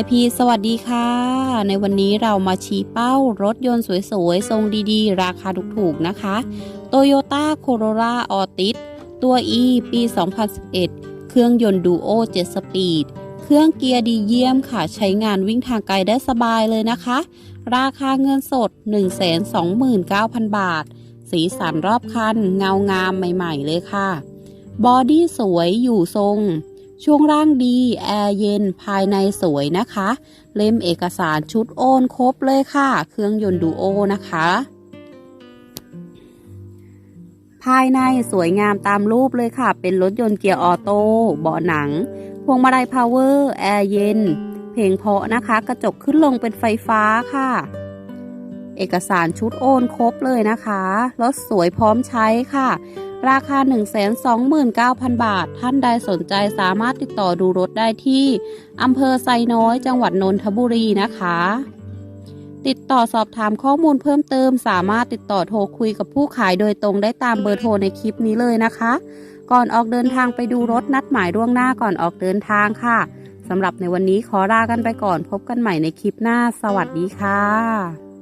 IP สวัสดีค่ะ ในวันนี้เรามาชี้เป้ารถยนต์สวยๆ ทรงดีๆ ราคาถูกๆ นะคะ Toyota Corolla Altis ตัว E ปี 2011 เครื่องยนต์ดูโอ7สปีด เครื่องเกียร์ดีเยี่ยมค่ะ ใช้งานวิ่งทางไกลได้สบายเลยนะคะ ราคาเงินสด 129,000 บาท สีสันรอบคัน เงางามใหม่ๆ เลยค่ะ บอดี้สวยอยู่ทรง ช่วงล่างดี แอร์เย็นภายในสวยนะคะ เล่มเอกสารชุดโอนครบเลยค่ะ เครื่องยนต์ดูโอนะคะ ภายในสวยงามตามรูปเลยค่ะ เป็นรถยนต์เกียร์ออโต้เบาะหนัง พวงมาลัยพาวเวอร์ แอร์เย็น เพลงเพาะนะคะ กระจกขึ้นลงเป็นไฟฟ้าค่ะ เอกสารชุดโอนครบเลยนะคะ รถสวยพร้อมใช้ค่ะ ราคา 129,000 บาท ท่านใดสนใจสามารถติดต่อดูรถได้ที่อำเภอไซน้อย จังหวัดนนทบุรีนะคะ ติดต่อสอบถามข้อมูลเพิ่มเติม สามารถติดต่อโทรคุยกับผู้ขายโดยตรงได้ตามเบอร์โทรในคลิปนี้เลยนะคะ ก่อนออกเดินทางไปดูรถนัดหมายล่วงหน้าก่อนออกเดินทางค่ะสำหรับในวันนี้ขอลากันไปก่อนพบกันใหม่ในคลิปหน้า สวัสดีค่ะ